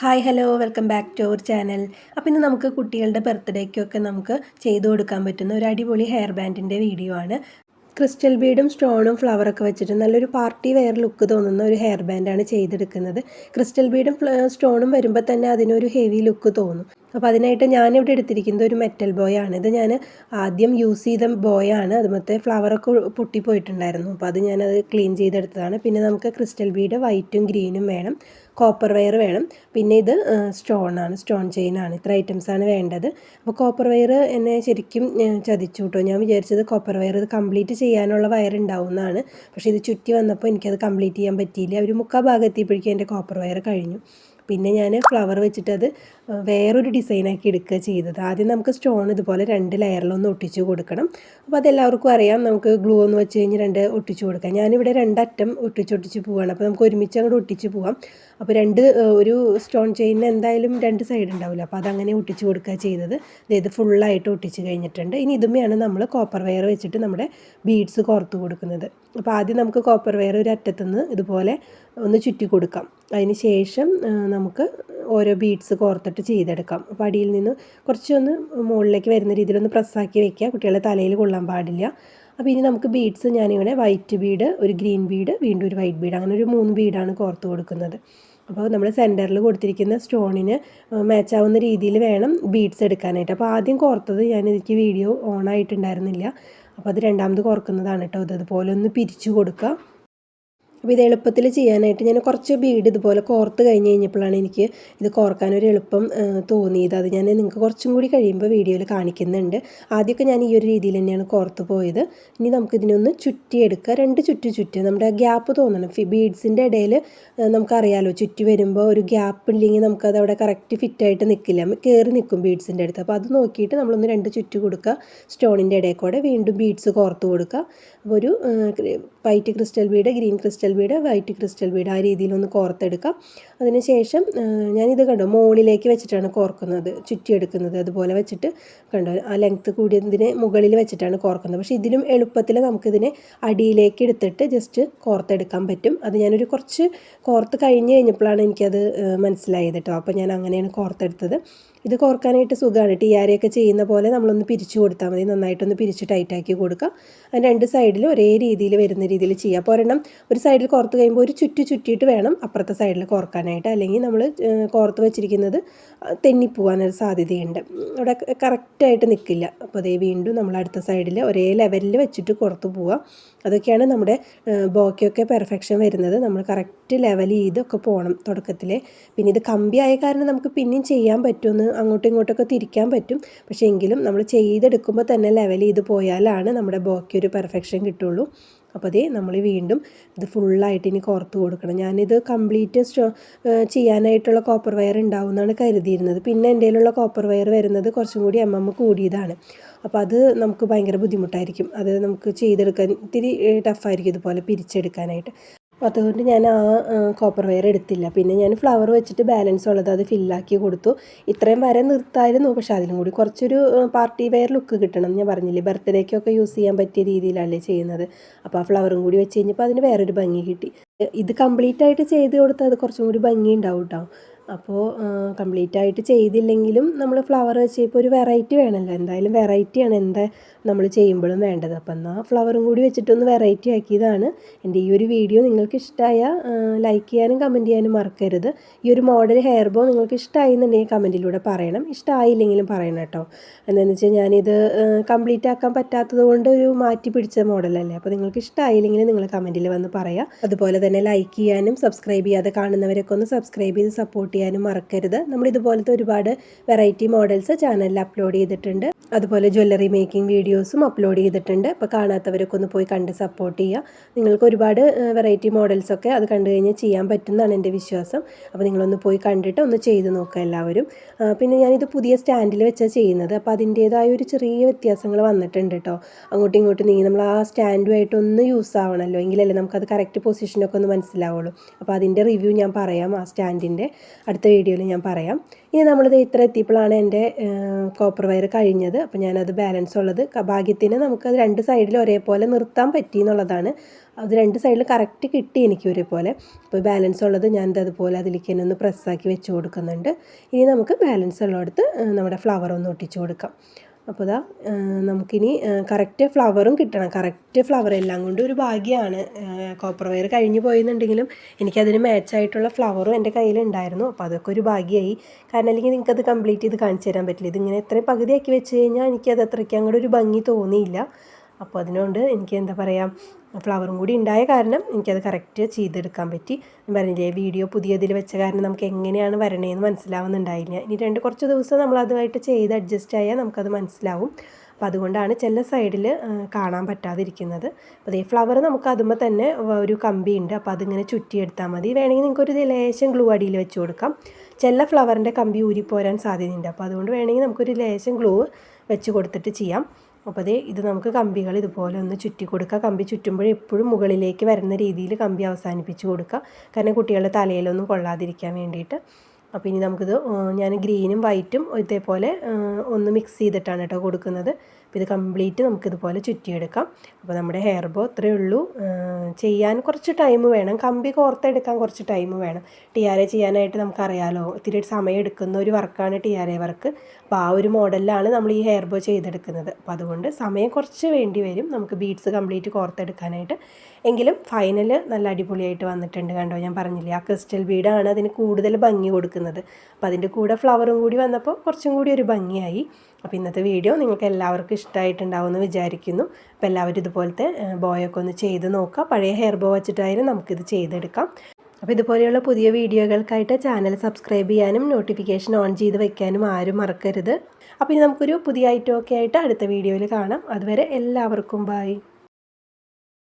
Hi hello welcome back to our channel അപ്പോൾ ഇന്ന് നമുക്ക് കുട്ടികളുടെ ബർത്ത്ഡേക്കൊക്കെ നമുക്ക് ചെയ്തു കൊടുക്കാൻ പറ്റുന്ന ഒരു അടിപൊളി ഹെയർ ബാൻഡിന്റെ വീഡിയോ ആണ്. ക്രിസ്റ്റൽ ബീഡും സ്റ്റോണും ഫ്ലവറൊക്കെ വെച്ചിട്ട് നല്ലൊരു പാർട്ടി വെയർ ലുക്ക് തോന്നുന്ന ഒരു ഹെയർ ബാൻഡാണ് ചെയ്തെടുക്കുന്നത്. ക്രിസ്റ്റൽ ബീഡും സ്റ്റോണും വരുമ്പോൾ തന്നെ അതിനൊരു ഹെവി ലുക്ക് തോന്നും. അപ്പോൾ അതിനായിട്ട് ഞാനിവിടെ എടുത്തിരിക്കുന്നത് ഒരു മെറ്റൽ ബോയാണ് ഇത് ഞാൻ ആദ്യം യൂസ് ചെയ്ത ബോയ് ആണ്. മൊത്തം ഫ്ലവറൊക്കെ പൊട്ടിപ്പോയിട്ടുണ്ടായിരുന്നു. അപ്പോൾ അത് ഞാനത് ക്ലീൻ ചെയ്തെടുത്തതാണ്. പിന്നെ നമുക്ക് ക്രിസ്റ്റൽ ബീഡ് വൈറ്റും ഗ്രീനും വേണം. കോപ്പർ വയർ വേണം. പിന്നെ ഇത് സ്റ്റോൺ ആണ്. സ്റ്റോൺ ചെയിൻ ആണ്. ഇത്ര ഐറ്റംസ് ആണ് വേണ്ടത്. അപ്പോൾ കോപ്പർ വയർ എന്നെ ശരിക്കും ചതിച്ചു കേട്ടോ ഞാൻ വിചാരിച്ചത് കോപ്പർ വയർ ഇത് കംപ്ലീറ്റ് ചെയ്യാനുള്ള വയർ ഉണ്ടാവുന്നതാണ്. പക്ഷേ ഇത് ചുറ്റി വന്നപ്പോൾ എനിക്കത് കംപ്ലീറ്റ് ചെയ്യാൻ പറ്റിയില്ല. ഒരു മുക്കാൽ ഭാഗം എത്തിയപ്പോഴേക്കും എന്റെ കോപ്പർ വയർ കഴിഞ്ഞു. പിന്നെ ഞാൻ ഫ്ലവർ വെച്ചിട്ട് വെച്ചിട്ടത് വേറൊരു ഡിസൈനാക്കി എടുക്കുക ചെയ്തത്. ആദ്യം നമുക്ക് സ്റ്റോൺ ഇതുപോലെ രണ്ട് ലെയറിലൊന്ന് ഒട്ടിച്ച് കൊടുക്കണം. അപ്പോൾ അതെല്ലാവർക്കും അറിയാം നമുക്ക് ഗ്ലൂ ഒന്ന് വെച്ച് കഴിഞ്ഞ് രണ്ട് ഒട്ടിച്ച് കൊടുക്കാം. ഞാനിവിടെ രണ്ടറ്റം ഒട്ടിച്ചൊട്ടിച്ച് പോവുകയാണ് അപ്പോൾ നമുക്ക് ഒരുമിച്ച് അങ്ങോട്ട് ഒട്ടിച്ച് പോവാം. അപ്പോൾ രണ്ട് ഒരു സ്റ്റോൺ ചെയിനിന് എന്തായാലും രണ്ട് സൈഡ് ഉണ്ടാവില്ല അപ്പോൾ അതങ്ങനെ ഒട്ടിച്ച് കൊടുക്കുക ചെയ്തത്. ഇത് ഫുള്ളായിട്ട് ഒട്ടിച്ച് കഴിഞ്ഞിട്ടുണ്ട്. ഇനി ഇതുമയാണ് നമ്മൾ കോപ്പർ വയർ വെച്ചിട്ട് നമ്മുടെ ബീഡ്സ് കോർത്ത് കൊടുക്കുന്നത്. അപ്പോൾ ആദ്യം നമുക്ക് കോപ്പർ വയർ ഒരു അറ്റത്തുനിന്ന് ഇതുപോലെ ഒന്ന് ചുറ്റി കൊടുക്കാം. അതിന് ശേഷം നമുക്ക് ഓരോ ബീഡ്സ് കോർത്തിട്ട് ചെയ്തെടുക്കാം. അപ്പോൾ അടിയിൽ നിന്ന് കുറച്ചൊന്ന് മുകളിലേക്ക് വരുന്ന രീതിയിൽ ഒന്ന് പ്രസ്സാക്കി വെക്കുക. കുട്ടികളെ തലയിൽ കൊള്ളാൻ പാടില്ല. അപ്പോൾ ഇനി നമുക്ക് ബീഡ്സ് ഞാനിവിടെ വൈറ്റ് ബീഡ് ഒരു ഗ്രീൻ ബീഡ് വീണ്ടും ഒരു വൈറ്റ് ബീഡ് അങ്ങനെ ഒരു മൂന്ന് ബീഡാണ് കോർത്ത് കൊടുക്കുന്നത്. അപ്പോൾ നമ്മൾ സെന്ററിൽ കൊടുത്തിരിക്കുന്ന സ്റ്റോണിന് മാച്ച് ആവുന്ന രീതിയിൽ വേണം ബീഡ്സ് എടുക്കാനായിട്ട്. അപ്പോൾ ആദ്യം കോർത്തത് ഞാൻ എനിക്ക് വീഡിയോ ഓൺ ആയിട്ടുണ്ടായിരുന്നില്ല. അപ്പോൾ അത് രണ്ടാമത് കോർക്കുന്നതാണ് കേട്ടോ ഇത്. അതുപോലെ ഒന്ന് പിരിച്ചു കൊടുക്കുക. അപ്പോൾ ഇത് എളുപ്പത്തിൽ ചെയ്യാനായിട്ട് ഞാൻ കുറച്ച് ബീഡ് ഇതുപോലെ കോർത്ത് കഴിഞ്ഞ് കഴിഞ്ഞപ്പോഴാണ് എനിക്ക് ഇത് കോർക്കാൻ ഒരു എളുപ്പം തോന്നിയത്. അത് ഞാൻ നിങ്ങൾക്ക് കുറച്ചും കൂടി കഴിയുമ്പോൾ വീഡിയോയിൽ കാണിക്കുന്നുണ്ട്. ആദ്യമൊക്കെ ഞാൻ ഈ ഒരു രീതിയിൽ തന്നെയാണ് കോർത്ത് പോയത്. ഇനി നമുക്കിതിനൊന്ന് ചുറ്റിയെടുക്കുക രണ്ട് ചുറ്റി ചുറ്റി. നമ്മുടെ ഗ്യാപ്പ് തോന്നണം. ബീഡ്സിന്റെ ഇടയിൽ നമുക്കറിയാലോ ചുറ്റി വരുമ്പോൾ ഒരു ഗ്യാപ്പ് ഇല്ലെങ്കിൽ നമുക്കത് അവിടെ കറക്റ്റ് ഫിറ്റായിട്ട് നിൽക്കില്ല കയറി നിൽക്കും ബീഡ്സിന്റെ അടുത്ത്. അപ്പോൾ അത് നോക്കിയിട്ട് നമ്മളൊന്ന് രണ്ട് ചുറ്റി കൊടുക്കുക. സ്റ്റോണിന്റെ ഇടയിൽ കൂടെ വീണ്ടും ബീഡ്സ് കോർത്ത് കൊടുക്കുക. അപ്പോൾ ഒരു white crystal bead green crystal bead white crystal bead ആ രീതിയിലൊന്ന് കോർത്തെടുക്കാം. അതിനുശേഷം ഞാനിത് കണ്ടോ മുകളിലേക്ക് വെച്ചിട്ടാണ് കോർക്കുന്നത് ചുറ്റിയെടുക്കുന്നത്. അതുപോലെ വെച്ചിട്ട് കണ്ടോ ആ ലെങ്ത്ത് കൂടിയതിനെ മുകളിൽ വെച്ചിട്ടാണ് കോർക്കുന്നത്. പക്ഷേ ഇതിലും എളുപ്പത്തിൽ നമുക്കിതിനെ അടിയിലേക്ക് എടുത്തിട്ട് ജസ്റ്റ് കോർത്തെടുക്കാൻ പറ്റും. അത് ഞാനൊരു കുറച്ച് കോർത്ത് കഴിഞ്ഞ് കഴിഞ്ഞപ്പോഴാണ് എനിക്കത് മനസ്സിലായത് കേട്ടോ അപ്പോൾ ഞാൻ അങ്ങനെയാണ് കോർത്തെടുത്തത്. ഇത് കോർക്കാനായിട്ട് സുഖമാണ്. ടിയാരയൊക്കെ ചെയ്യുന്ന പോലെ നമ്മളൊന്ന് പിരിച്ചു കൊടുത്താൽ മതി. നന്നായിട്ടൊന്ന് പിരിച്ച് ടൈറ്റാക്കി കൊടുക്കുക. അതിന് രണ്ട് സൈഡിൽ ഒരേ രീതിയിൽ വരുന്ന രീതിയിൽ ചെയ്യുക. അപ്പോൾ ഒരെണ്ണം ഒരു സൈഡിൽ കോർത്ത് കഴിയുമ്പോൾ ഒരു ചുറ്റി ചുറ്റിയിട്ട് വേണം അപ്പുറത്തെ സൈഡിൽ കോർക്കാനായിട്ട്. അല്ലെങ്കിൽ നമ്മൾ കോർത്ത് വെച്ചിരിക്കുന്നത് തെന്നിപ്പോവാനൊരു സാധ്യതയുണ്ട്. അവിടെ കറക്റ്റായിട്ട് നിൽക്കില്ല. അപ്പോൾ അതേ വീണ്ടും നമ്മൾ അടുത്ത സൈഡിൽ ഒരേ ലെവലിൽ വെച്ചിട്ട് പുറത്ത് പോവുക. അതൊക്കെയാണ് നമ്മുടെ ബോക്കിയൊക്കെ പെർഫെക്ഷൻ വരുന്നത്. നമ്മൾ കറക്റ്റ് ലെവൽ ചെയ്തൊക്കെ പോകണം തുടക്കത്തിൽ പിന്നെ ഇത് കമ്പിയായ കാരണം നമുക്ക് പിന്നെയും ചെയ്യാൻ പറ്റുമെന്ന് അങ്ങോട്ടും ഇങ്ങോട്ടൊക്കെ തിരിക്കാൻ പറ്റും. പക്ഷേ എങ്കിലും നമ്മൾ ചെയ്തെടുക്കുമ്പോൾ തന്നെ ലെവൽ ചെയ്ത് പോയാലാണ് നമ്മുടെ ബോക്കി ഒരു പെർഫെക്ഷൻ കിട്ടുള്ളൂ. അപ്പോൾ അതേ നമ്മൾ വീണ്ടും ഇത് ഫുള്ളായിട്ട് ഇനി കോർത്ത് കൊടുക്കണം. ഞാനിത് കംപ്ലീറ്റ് സ്റ്റോ ചെയ്യാനായിട്ടുള്ള കോപ്പർ വയർ ഉണ്ടാവും എന്നാണ് കരുതിയിരുന്നത്. പിന്നെ എന്റെ കയ്യിലുള്ള കോപ്പർ വയർ വരുന്നത് കുറച്ചും കൂടി എം എം കൂടിയതാണ്. അപ്പോൾ അത് നമുക്ക് ഭയങ്കര ബുദ്ധിമുട്ടായിരിക്കും. അത് നമുക്ക് ചെയ്തെടുക്കാൻ ഇത്തിരി ടഫായിരിക്കും ഇതുപോലെ പിരിച്ചെടുക്കാനായിട്ട്. അതുകൊണ്ട് ഞാൻ ആ കോപ്പർ വയർ എടുത്തില്ല. പിന്നെ ഞാൻ ഫ്ലവർ വെച്ചിട്ട് ബാലൻസ് ഉള്ളത് അത് ഫില്ലാക്കി കൊടുത്തു. ഇത്രയും വരെ നിർത്തായിരുന്നു. പക്ഷെ അതിലും കൂടി കുറച്ചൊരു പാർട്ടി വെയർ ലുക്ക് കിട്ടണം ഞാൻ പറഞ്ഞില്ലേ. ബർത്ത്ഡേക്കൊക്കെ യൂസ് ചെയ്യാൻ പറ്റിയ രീതിയിലല്ലേ ചെയ്യുന്നത്. അപ്പോൾ ആ ഫ്ലവറും കൂടി വെച്ച് കഴിഞ്ഞപ്പോൾ അതിന് വേറൊരു ഭംഗി കിട്ടി. ഇത് കംപ്ലീറ്റ് ആയിട്ട് ചെയ്ത് കൊടുത്താൽ അത് കുറച്ചും കൂടി ഭംഗി ഉണ്ടാവും കേട്ടോ അപ്പോൾ കംപ്ലീറ്റ് ആയിട്ട് ചെയ്തില്ലെങ്കിലും നമ്മൾ ഫ്ലവർ വെച്ച് ഇപ്പോൾ ഒരു വെറൈറ്റി വേണമല്ലോ എന്തായാലും വെറൈറ്റിയാണ് എന്താ നമ്മൾ ചെയ്യുമ്പോഴും വേണ്ടത്. അപ്പം എന്നാൽ ഫ്ലവറും കൂടി വെച്ചിട്ടൊന്ന് വെറൈറ്റി ആക്കിയതാണ്. എന്റെ ഈ ഒരു വീഡിയോ നിങ്ങൾക്ക് ഇഷ്ടമായ ലൈക്ക് ചെയ്യാനും കമന്റ് ചെയ്യാനും മറക്കരുത്. ഈ ഒരു മോഡൽ ഹെയർ ബോ നിങ്ങൾക്ക് ഇഷ്ടമായി എന്നുണ്ടെങ്കിൽ കമന്റിലൂടെ പറയണം. ഇഷ്ടമായില്ലെങ്കിലും പറയണം കേട്ടോ. എന്താണെന്ന് വെച്ചാൽ ഞാനിത് കംപ്ലീറ്റ് ആക്കാൻ പറ്റാത്തത് കൊണ്ട് ഒരു മാറ്റി പിടിച്ച മോഡലല്ലേ അപ്പോൾ നിങ്ങൾക്ക് ഇഷ്ടമായില്ലെങ്കിൽ നിങ്ങൾ കമന്റിൽ വന്ന് പറയാം. അതുപോലെ തന്നെ ലൈക്ക് ചെയ്യാനും സബ്സ്ക്രൈബ് ചെയ്യാതെ കാണുന്നവരൊക്കെ ഒന്ന് സബ്സ്ക്രൈബ് ചെയ്ത് സപ്പോർട്ട് ചെയ്യാനും മറക്കരുത്. നമ്മൾ ഇതുപോലത്തെ ഒരുപാട് വെറൈറ്റി മോഡൽസ് ചാനലിൽ അപ്ലോഡ് ചെയ്തിട്ടുണ്ട്. അതുപോലെ ജ്വല്ലറി മേക്കിംഗ് വീഡിയോസും അപ്ലോഡ് ചെയ്തിട്ടുണ്ട്. അപ്പോൾ കാണാത്തവരൊക്കെ ഒന്ന് പോയി കണ്ട് സപ്പോർട്ട് ചെയ്യുക. നിങ്ങൾക്ക് ഒരുപാട് വെറൈറ്റി മോഡൽസൊക്കെ അത് കണ്ടു കഴിഞ്ഞാൽ ചെയ്യാൻ പറ്റുന്നതാണ് എന്റെ വിശ്വാസം. അപ്പോൾ നിങ്ങളൊന്ന് പോയി കണ്ടിട്ട് ഒന്ന് ചെയ്ത് നോക്കുക എല്ലാവരും. പിന്നെ ഞാനിത് പുതിയ സ്റ്റാൻഡിൽ വെച്ചാൽ ചെയ്യുന്നത്. അപ്പോൾ അതിന്റേതായ ഒരു ചെറിയ വ്യത്യാസങ്ങൾ വന്നിട്ടുണ്ട് കേട്ടോ അങ്ങോട്ടും ഇങ്ങോട്ടും നീങ്ങി നമ്മൾ ആ സ്റ്റാൻഡുമായിട്ട് ഒന്ന് യൂസ് ആവണമല്ലോ എങ്കിലല്ലേ നമുക്കത് കറക്റ്റ് പൊസിഷനൊക്കെ ഒന്ന് മനസ്സിലാവുള്ളൂ. അപ്പോൾ അതിന്റെ റിവ്യൂ ഞാൻ പറയാം ആ സ്റ്റാൻഡിന്റെ അടുത്ത വീഡിയോയിൽ ഞാൻ പറയാം. ഇനി നമ്മളിത് ഇത്ര എത്തിയപ്പോഴാണ് എന്റെ കോപ്പർ വയർ കഴിഞ്ഞത്. അപ്പോൾ ഞാനത് ബാലൻസ് ഉള്ളത് ഭാഗ്യത്തിന് നമുക്ക് രണ്ട് സൈഡിൽ ഒരേപോലെ നിർത്താൻ പറ്റി എന്നുള്ളതാണ്. അത് രണ്ട് സൈഡിൽ കറക്റ്റ് കിട്ടി എനിക്ക് ഒരേപോലെ. അപ്പോൾ ബാലൻസ് ഉള്ളത് ഞാൻ ഇത് അതുപോലെ അതിലേക്ക് തന്നെ ഒന്ന് പ്രസ്സാക്കി വെച്ച് കൊടുക്കുന്നുണ്ട്. ഇനി നമുക്ക് ബാലൻസ് ഉള്ളിടത്ത് നമ്മുടെ ഫ്ലവർ ഒന്ന് ഒട്ടിച്ചു കൊടുക്കാം. അപ്പോൾ ഇതാ നമുക്കിനി കറക്റ്റ് ഫ്ലവറും കിട്ടണം. കറക്റ്റ് ഫ്ലവർ എല്ലാം കൊണ്ട് ഒരു ഭാഗ്യമാണ് കോപ്പർ വയർ കഴിഞ്ഞു പോയെന്നുണ്ടെങ്കിലും എനിക്കതിന് മാച്ചായിട്ടുള്ള ഫ്ലവറും എന്റെ കയ്യിലുണ്ടായിരുന്നു അപ്പോൾ അതൊക്കെ ഒരു ഭാഗ്യമായി കാരണം അല്ലെങ്കിൽ നിങ്ങൾക്കത് കംപ്ലീറ്റ് ചെയ്ത് കാണിച്ചു തരാൻ പറ്റില്ല. ഇതിങ്ങനെ എത്രയും പകുതിയാക്കി വെച്ച് കഴിഞ്ഞാൽ എനിക്കത് അത്രയ്ക്ക് അങ്ങോട്ട് ഒരു ഭംഗി തോന്നിയില്ല. അപ്പോൾ അതിനോണ്ട് എനിക്ക് എന്താ പറയുക ഫ്ലവറും കൂടി ഉണ്ടായ കാരണം എനിക്കത് കറക്റ്റ് ചെയ്തെടുക്കാൻ പറ്റി. പറഞ്ഞില്ലേ വീഡിയോ പുതിയതിൽ വെച്ച കാരണം നമുക്ക് എങ്ങനെയാണ് വരണേന്ന് മനസ്സിലാവുന്നുണ്ടായില്ല. ഇനി രണ്ട് കുറച്ച് ദിവസം നമ്മൾ അതുമായിട്ട് ചെയ്ത് അഡ്ജസ്റ്റ് ആയാൽ നമുക്കത് മനസ്സിലാവും. അപ്പോൾ അതുകൊണ്ടാണ് ചില സൈഡിൽ കാണാൻ പറ്റാതിരിക്കുന്നത്. അപ്പോൾ ഈ ഫ്ലവർ നമുക്ക് അതുമ്പോൾ തന്നെ ഒരു കമ്പി ഉണ്ട് അപ്പോൾ അതിങ്ങനെ ചുറ്റിയെടുത്താൽ മതി. വേണമെങ്കിൽ നിങ്ങൾക്കൊരു ലേശം ഗ്ലൂ അടിയിൽ വെച്ച് കൊടുക്കാം. ചില ഫ്ലവറിന്റെ കമ്പി ഊരിപ്പോരാൻ സാധ്യതയുണ്ട്. അപ്പോൾ അതുകൊണ്ട് വേണമെങ്കിൽ നമുക്കൊരു ലേശം ഗ്ലൂ വെച്ച് കൊടുത്തിട്ട് ചെയ്യാം. അപ്പോൾ അതേ ഇത് നമുക്ക് കമ്പികൾ ഇതുപോലെ ഒന്ന് ചുറ്റി കൊടുക്കുക കമ്പി ചുറ്റുമ്പോൾ എപ്പോഴും മുകളിലേക്ക് വരുന്ന രീതിയിൽ കമ്പി അവസാനിപ്പിച്ച് കൊടുക്കുക കാരണം കുട്ടികളുടെ തലയിലൊന്നും കൊള്ളാതിരിക്കാൻ വേണ്ടിയിട്ട്. അപ്പോൾ ഇനി നമുക്കിത് ഞാൻ ഗ്രീനും വൈറ്റും ഇതേപോലെ ഒന്ന് മിക്സ് ചെയ്തിട്ടാണ് കേട്ടോ കൊടുക്കുന്നത്. ഇത് കംപ്ലീറ്റ് നമുക്കിതുപോലെ ചുറ്റിയെടുക്കാം. അപ്പോൾ നമ്മുടെ ഹെയർ ബോ അത്രയേ ഉള്ളൂ. ചെയ്യാൻ കുറച്ച് ടൈം വേണം. കമ്പി കോർത്തെടുക്കാൻ കുറച്ച് ടൈം വേണം. ടി ആർ എ ചെയ്യാനായിട്ട് നമുക്കറിയാലോ. ഇത്തിരി സമയം എടുക്കുന്ന ഒരു വർക്കാണ് ടി ആർ എ വർക്ക് അപ്പോൾ ആ ഒരു മോഡലിലാണ് നമ്മൾ ഈ ഹെയർ ബോ ചെയ്തെടുക്കുന്നത്. അപ്പോൾ അതുകൊണ്ട് സമയം കുറച്ച് വേണ്ടി വരും. നമുക്ക് ബീഡ്സ് കംപ്ലീറ്റ് കോർത്തെടുക്കാനായിട്ട് എങ്കിലും ഫൈനൽ നല്ല അടിപൊളിയായിട്ട് വന്നിട്ടുണ്ട് കണ്ടോ? ഞാൻ പറഞ്ഞില്ലേ ആ ക്രിസ്റ്റൽ ബീഡാണ് അതിന് കൂടുതൽ ഭംഗി കൊടുക്കുന്നത്. അപ്പോൾ അതിന്റെ കൂടെ ഫ്ലവറും കൂടി വന്നപ്പോൾ കുറച്ചും കൂടി ഒരു ഭംഗിയായി. അപ്പോൾ ഇന്നത്തെ വീഡിയോ നിങ്ങൾക്ക് എല്ലാവർക്കും ഇഷ്ടമായിട്ടുണ്ടാവുമെന്ന് വിചാരിക്കുന്നു. അപ്പോൾ എല്ലാവരും ഇതുപോലത്തെ ബോയൊക്കെ ഒന്ന് ചെയ്ത് നോക്കുക പഴയ ഹെയർ ബോ വെച്ചിട്ടായാലും നമുക്കിത് ചെയ്തെടുക്കാം. അപ്പോൾ ഇതുപോലെയുള്ള പുതിയ വീഡിയോകൾക്കായിട്ട് ചാനൽ സബ്സ്ക്രൈബ് ചെയ്യാനും നോട്ടിഫിക്കേഷൻ ഓൺ ചെയ്ത് വയ്ക്കാനും ആരും മറക്കരുത്. അപ്പോൾ ഇനി നമുക്കൊരു പുതിയ ഐറ്റം ഒക്കെ ആയിട്ട് അടുത്ത വീഡിയോയിൽ കാണാം. അതുവരെ എല്ലാവർക്കും ബൈ.